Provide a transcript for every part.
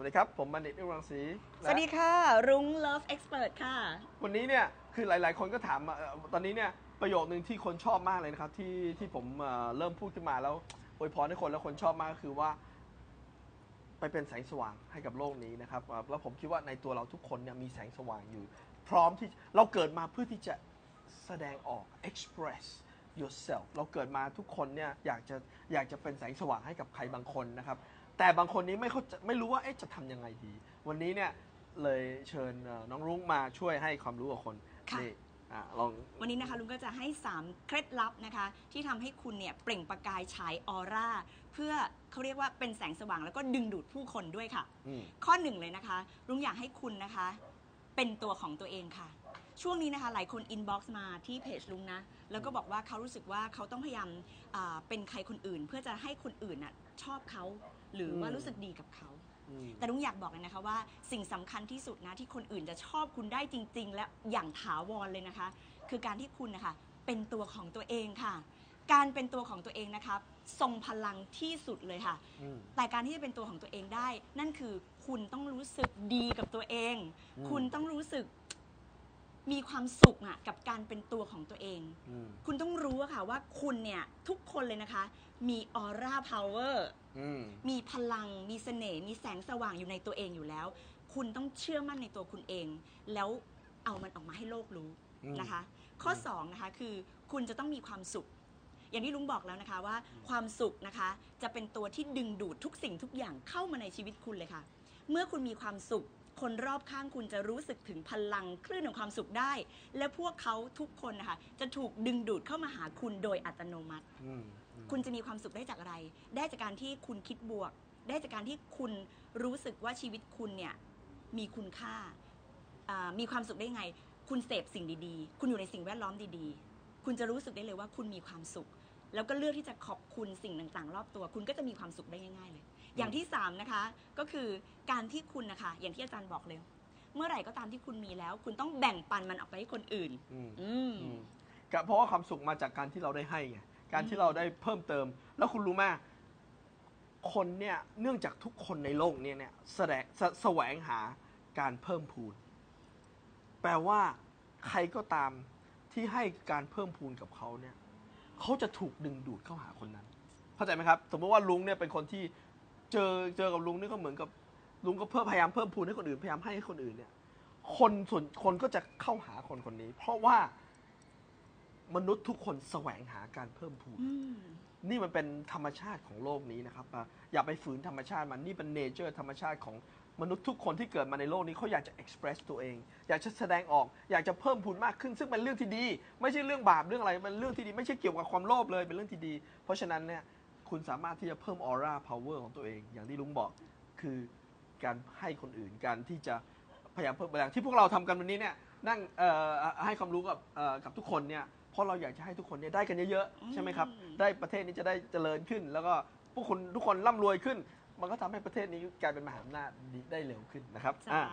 วัสดีครับ ผมบัณฑิตนิรังศรีสวัสดีค่ะ รุ้ง Love Expert ค่ะ วันนี้เนี่ยคือหลาย ๆ คนก็ถามมาเอ่อตอนนี้เนี่ยประโยคนึงที่คนชอบมากเลยนะครับ ที่ที่ผมเอ่อเริ่มพูดขึ้นมาแล้วอวยพรให้คนแล้วคนชอบมากก็คือว่า ไปเป็นแสงสว่างให้กับโลกนี้นะครับเอ่อแล้วผมคิดว่าในตัวเราทุกคนเนี่ยมีแสงสว่างอยู่ พร้อมที่เราเกิดมาเพื่อที่จะแสดงออก express yourself เราเกิดมาทุกคนเนี่ยอยากจะอยากจะเป็นแสงสว่างให้กับใครบางคนนะครับ แต่บางคนนี้ไม่เข้าใจไม่รู้ว่าเอ๊ะจะทำยังไงดี วันนี้เนี่ยเลยเชิญเอ่อน้องรุ้งมาช่วยให้ความรู้กับคนค่ะ นี่อะลอง วันนี้นะคะลุงก็จะให้ 3 เคล็ดลับนะคะ ที่ทำให้คุณเนี่ยเปล่งประกายฉายออร่า เพื่อเขาเรียกว่าเป็นแสงสว่างแล้วก็ดึงดูดผู้คนด้วยค่ะ อืม ข้อหนึ่งเลยนะคะ ลุงอยากให้คุณนะคะ เป็นตัวของตัวเองค่ะ ช่วงนี้นะคะ หลายคนอินบ็อกซ์มาที่เพจลุงนะ แล้วก็บอกว่าเขารู้สึกว่าเขาต้องพยายามอ่าเป็นใครคนอื่น เพื่อจะให้คนอื่นน่ะชอบเขา หรือว่ารู้สึกดีกับเขาอืมแต่ลุงอยากบอกเลยนะคะว่าสิ่งสำคัญที่สุดนะที่คนอื่นจะชอบคุณได้จริง ๆ และอย่างถาวรเลยนะคะ คือการที่คุณนะคะเป็นตัวของตัวเองค่ะ การเป็นตัวของตัวเองนะคะทรงพลังที่สุดเลยค่ะอืมแต่การที่จะเป็นตัวของตัวเองได้ นั่นคือคุณต้องรู้สึกดีกับตัวเองอืมคุณต้องรู้สึก มีความสุขอะกับการเป็นตัวของตัวเอง อืมคุณต้องรู้อะค่ะว่าคุณเนี่ยทุกคนเลยนะคะ มีออร่าพาวเวอร์อืมมีพลัง มีเสน่ห์มีแสงสว่างอยู่ในตัวเองอยู่แล้ว คุณต้องเชื่อมั่นในตัวคุณเอง แล้วเอามันออกมาให้โลกรู้ อืม นะคะ ข้อ2นะคะคือคุณจะต้องมีความสุข อย่างที่ลุงบอกแล้วนะคะว่าความสุขนะคะ จะเป็นตัวที่ดึงดูดทุกสิ่งทุกอย่างเข้ามาในชีวิตคุณเลยค่ะ เมื่อคุณมีความสุข คนรอบข้างคุณจะรู้สึกถึงพลังคลื่นของความสุขได้ และพวกเขาทุกคนนะคะจะถูกดึงดูดเข้ามาหาคุณโดยอัตโนมัติ อืมอืม คุณจะมีความสุขได้จากอะไร ได้จากการที่คุณคิดบวก ได้จากการที่คุณรู้สึกว่าชีวิตคุณเนี่ยมีคุณค่าอ่ามีความสุขได้ไง คุณเสพสิ่งดีๆ คุณอยู่ในสิ่งแวดล้อมดีๆ คุณจะรู้สึกได้เลยว่าคุณมีความสุข แล้วก็เลือกที่จะขอบคุณสิ่งต่างๆ รอบตัว คุณก็จะมีความสุขได้ง่าย ๆ เลย อย่างที่สามนะคะก็คือการที่คุณนะคะอย่างที่อาจารย์บอกเลย เมื่อไหร่ก็ตามที่คุณมีแล้ว คุณต้องแบ่งปันมันออกไปให้คนอื่นอืมอืมอืมก็เพราะว่าความสุขมาจากการที่เราได้ให้ไงการที่เราได้เพิ่มเติม แล้วคุณรู้ไหมคนเนี่ยเนื่องจากทุกคนในโลกเนี้เนี่ยแสดงแสแสวงหาการเพิ่มพูน แปลว่าใครก็ตามที่ให้การเพิ่มพูนกับเขาเนี่ยเขาจะถูกดึงดูดเข้าหาคนนั้น เข้าใจไหมครับ สมมติว่าลุงเนี่ยเป็นคนที่ เจอเจอกับลุงนี่ก็เหมือนกับลุงก็เพิ่มพยายามเพิ่มพูนให้คนอื่นพยายามให้ให้คนอื่นเนี่ย คนส่วนคนก็จะเข้าหาคนคนนี้ เพราะว่ามนุษย์ทุกคนแสวงหาการเพิ่มพูนอืมนี่มันเป็นธรรมชาติของโลกนี้นะครับอะอย่าไปฝืนธรรมชาติมันนี่เป็นเนเจอร์ธรรมชาติของมนุษย์ทุกคนที่เกิดมาในโลกนี้เขาอยากจะ express ตัวเอง อยากจะแสดงออก อยากจะเพิ่มพูนมากขึ้น ซึ่งเป็นเรื่องที่ดี ไม่ใช่เรื่องบาปเรื่องอะไร มันเรื่องที่ดี ไม่ใช่เกี่ยวกับความโลภเลย เป็นเรื่องที่ดี เพราะฉะนั้นเนี่ย คุณสามารถที่จะเพิ่มออร่า power ของตัวเอง อย่างที่ลุงบอกคือการให้คนอื่นการที่จะพยายามเพิ่มอย่างที่พวกเราทำกันวันนี้เนี่ยนั่งเอ่อให้ความรู้กับเอ่อกับทุกคนเนี่ยเพราะเราอยากจะให้ทุกคนเนี่ยได้กันเยอะๆใช่ไหมครับอืมได้ประเทศนี้จะได้เจริญขึ้น แล้วก็พวกคุณทุกคนร่ำรวยขึ้น มันก็ทำให้ประเทศนี้กลายเป็นมหาอำนาจได้เร็วขึ้นนะครับใช่ อ่า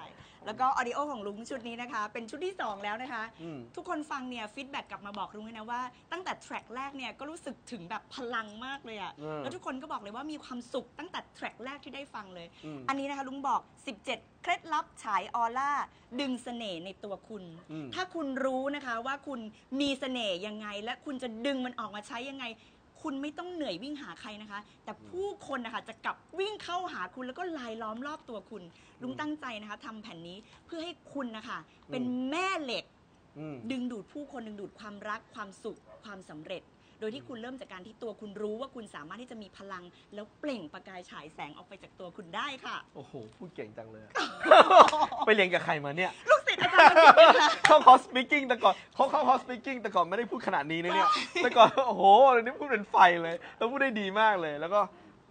แล้วก็ออดิโอของลุงชุดนี้นะคะ เป็นชุดที่ 2 แล้วนะคะ อืม ทุกคนฟังเนี่ยฟีดแบ็กกลับมาบอกลุงเลยนะว่าตั้งแต่แทร็กแรกเนี่ยก็รู้สึกถึงแบบพลังมากเลยอะเออแล้วทุกคนก็บอกเลยว่ามีความสุขตั้งแต่แทร็กแรกที่ได้ฟังเลย อืมอันนี้นะคะลุงบอก 17 เคล็ดลับฉายออร่าดึงเสน่ห์ในตัวคุณ อืม ถ้าคุณรู้นะคะว่าคุณมีเสน่ห์ยังไง และคุณจะดึงมันออกมาใช้ยังไง คุณไม่ต้องเหนื่อยวิ่งหาใครนะคะ แต่ผู้คนนะคะจะกลับวิ่งเข้าหาคุณแล้วก็ลายล้อมรอบตัวคุณ ลุงตั้งใจนะคะทำแผ่นนี้เพื่อให้คุณนะคะ เป็นแม่เหล็ก อืม ดึงดูดผู้คนดึงดูดความรักความสุขความสำเร็จ โดยที่คุณเริ่มจากการที่ตัวคุณรู้ว่าคุณสามารถที่จะมีพลัง แล้วเปล่งประกายฉายแสงออกไปจากตัวคุณได้ค่ะ โอ้โห พูดเก่งจังเลยอะ ไปเรียนกับใครมาเนี่ย ลู กศิษย์อาจารย์ประกิตนะคะเข้าคอร์สสปีกิ้งแต่ก่อนเขาเข้าคอร์สสปีกิ้งแต่ก่อนไม่ได้พูดขนาดนี้นะเนี่ยแต่ก่อนโอ้โหเดี๋ยวนี้พูดเป็นไฟเลย แล้วพูดได้ดีมากเลย แล้วก็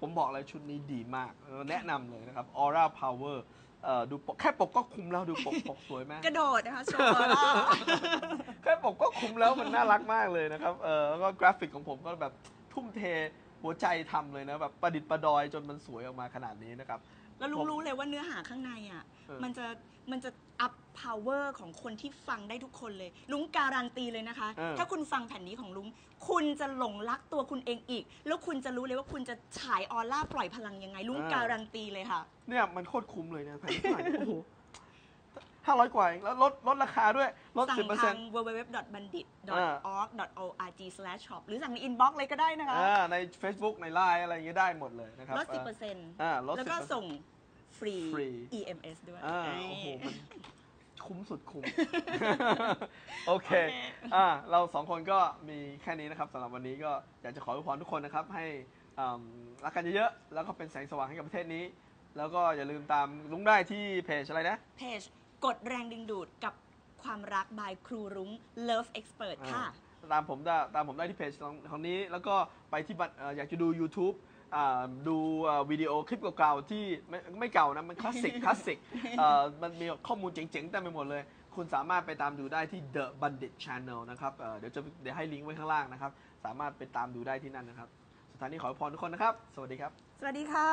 ผมบอกเลยชุดนี้ดีมากเออแนะนำเลยนะครับ Aura Power เอ่อดูปกแค่ปกก็คุ้มแล้วดูปกปกสวยไหมกระโดดนะคะโชว์ล่าแค่ปกก็คุ้มแล้วมันน่ารักมากเลยนะครับเออแล้วก็กราฟิกของผมก็แบบทุ่มเทหัวใจทำเลยนะแบบประดิษฐ์ประดอยจนมันสวยออกมาขนาดนี้นะครับ แล้วลุผงมรู้เลยว่าเนื้อหาข้างในอะเออ มันจะมันจะ up power ของคนที่ฟังได้ทุกคนเลย ลุงการันตีเลยนะคะ เออ ถ้าคุณฟังแผ่นนี้ของลุง คุณจะหลงรักตัวคุณเองอีก แล้วคุณจะรู้เลยว่าคุณจะฉายออร่าปล่อยพลังยังไง ลุงการันตีเลยค่ะ เนี่ยมันโคตรคุ้มเลยนะแผ่นที่ไหนโอ้โหห้าร้อยกว่าเองแล้วลดลดราคาด้วย ลดสั่งสิบเปอร์ทาเซ็นง ต์ www.bandit.org.org/shop หรือสั่งใน inbox เลยก็ได้นะคะ ใน Facebook ในไลน์อะไรอย่างเงี้ยได้หมดเลยนะครับลดเออ10%อ่าลดแล้วก็10%ส่งฟ รี ฟรี EMS ด้วยอ่าเอ้ยโอ้โหมัน คุ้มสุดคุ้ม โอเคอ่าเราสองคนก็มีแค่นี้นะครับสำหรับวันนี้ก็อยากจะขออวยพรทุกคนนะครับ ให้อ่ำรักกันเยอะๆ แล้วก็เป็นแสงสว่างให้กับประเทศนี้ แล้วก็อย่าลืมตามลุงได้ที่เพจอะไรนะ เพจกดแรงดึงดูดกับความรัก by ครูรุ้ง Love Expert ค่ะอ่าตามผมได้ตามผมได้ที่เพจของของนี้ แล้วก็ไปที่บัตรเอ่ออยากจะดู YouTube อ่าดูอ่าวิดีโอคลิปเก่าๆที่ไม่ไม่เก่านะมันคลาสสิกคลาสสิกเอ่อมันมีข้อมูลเจ๋งๆเต็มไปหมดเลย คุณสามารถไปตามดูได้ที่ The Bandit Channel นะครับเอ่อเดี๋ยวจะเดี๋ยวให้ลิงก์ไว้ข้างล่างนะครับ สามารถไปตามดูได้ที่นั่นนะครับ สุดท้ายนี้ขออวยพรทุกคนนะครับ สวัสดีครับ สวัสดีค่ะ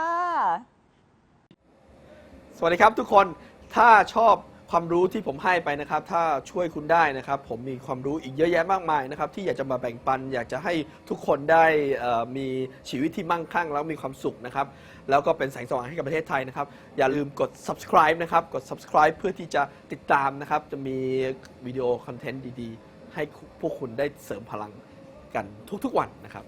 สวัสดีครับทุกคนถ้าชอบ ความรู้ที่ผมให้ไปนะครับ ถ้าช่วยคุณได้นะครับ ผมมีความรู้อีกเยอะแยะมากมายนะครับ ที่อยากจะมาแบ่งปัน อยากจะให้ทุกคนได้เอ่อมีชีวิตที่มั่งคั่ง แล้วมีความสุขนะครับ แล้วก็เป็นแสงสว่างให้กับประเทศไทยนะครับ อย่าลืมกด subscribe นะครับ กด subscribe เพื่อที่จะติดตามนะครับ จะมีวิดีโอคอนเทนต์ดีๆ ให้พวกคุณได้เสริมพลังกันทุกๆวันนะครับ